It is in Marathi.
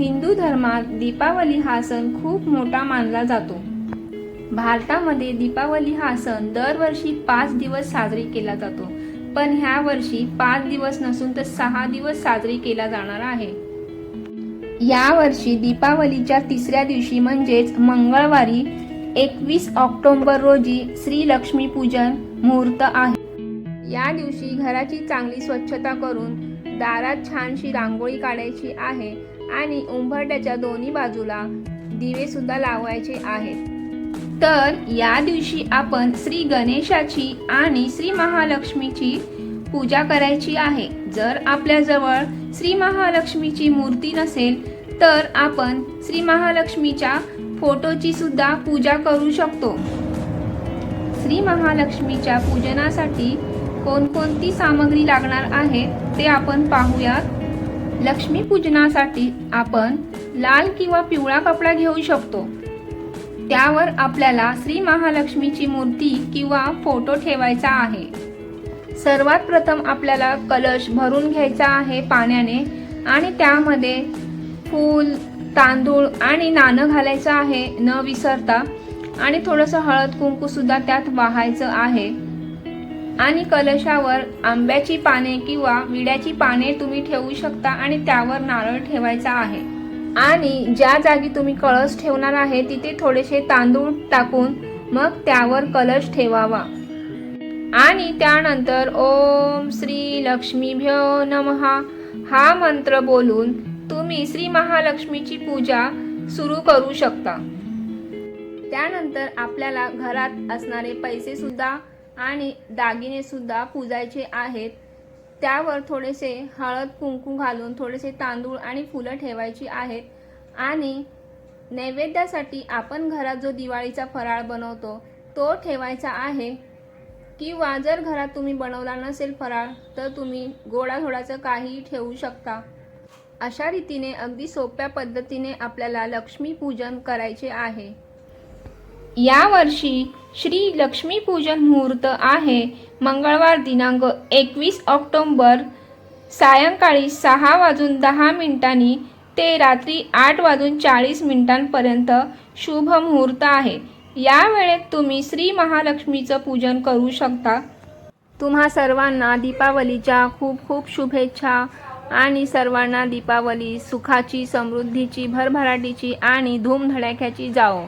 हिंदू धर्मात दीपावली हा सण खूप मोठा मानला जातो. भारतामध्ये दीपावली हा सण दरवर्षी पाच दिवस साजरी केला जातो. पण ह्या वर्षी पाच दिवस नसून तर सहा दिवस साजरी केला जाणार आहे. या वर्षी दीपावलीच्या तिसऱ्या दिवशी म्हणजेच मंगळवारी एकवीस ऑक्टोबर रोजी श्री लक्ष्मी पूजन मुहूर्त आहे. या दिवशी घराची चांगली स्वच्छता करून दारात छानशी रांगोळी काढायची आहे. आणि उंबरट्याच्या दोन्ही बाजूला दिवे सुद्धा लावायचे आहेत. तर या दिवशी आपण श्री गणेशाची आणि श्री महालक्ष्मीची पूजा करायची आहे. जर आपल्याजवळ श्री महालक्ष्मीची मूर्ती नसेल तर आपण श्री महालक्ष्मीच्या फोटोची सुद्धा पूजा करू शकतो. श्री महालक्ष्मीच्या पूजनासाठी कोणकोणती सामग्री लागणार आहे ते आपण पाहूयात. लक्ष्मी पूजनासाठी आपण लाल किंवा पिवळा कपडा घेऊ शकतो. त्यावर आपल्याला श्री महालक्ष्मीची मूर्ती किंवा फोटो ठेवायचा आहे. सर्वात प्रथम आपल्याला कलश भरून घ्यायचा आहे पाण्याने आणि त्यामध्ये फूल तांदूळ आणि नाणं घालायचं आहे न विसरता. आणि थोडंसं हळद कुंकू सुद्धा त्यात वाहायचं आहे. आणि कलशावर आंब्याची पाने किंवा विड्याची पाने तुम्ही ठेवू शकता आणि त्यावर नारळ ठेवायचा आहे. आणि ज्या जागी तुम्ही कळस ठेवणार आहे तिथे थोडेसे तांदूळ टाकून मग त्यावर कलश ठेवावा. आणि त्यानंतर ओम श्री लक्ष्मीभ्यो नमहा हा मंत्र बोलून तुम्ही श्री महालक्ष्मीची पूजा सुरू करू शकता. त्यानंतर आपल्याला घरात असणारे पैसे सुद्धा आणि दागिने सुद्धा पूजायचे आहेत. त्यावर थोडेसे हळद कुंकू घालून थोडेसे तांदूळ आणि फुलं ठेवायची आहेत. आणि नैवेद्यासाठी आपण घरात जो दिवाळीचा फराळ बनवतो तो ठेवायचा आहे. किंवा जर घरात तुम्ही बनवला नसेल फराळ तर तुम्ही गोडाधोडाचं काहीही ठेवू शकता. अशा रीतीने अगदी सोप्या पद्धतीने आपल्याला लक्ष्मीपूजन करायचे आहे. या वर्षी श्री लक्ष्मीपूजन मुहूर्त आहे. मंगळवार दिनांक एकवीस ऑक्टोंबर सायंकाळी सहा वाजून दहा मिनिटांनी ते रात्री आठ वाजून चाळीस मिनिटांपर्यंत शुभ मुहूर्त आहे. या वेळेत तुम्ही श्री महालक्ष्मीचं पूजन करू शकता. तुम्हा सर्वांना दीपावलीच्या खूप खूप शुभेच्छा आणि सर्वांना दीपावली सुखाची समृद्धीची भरभराटीची आणि धूमधडाक्याची जाओ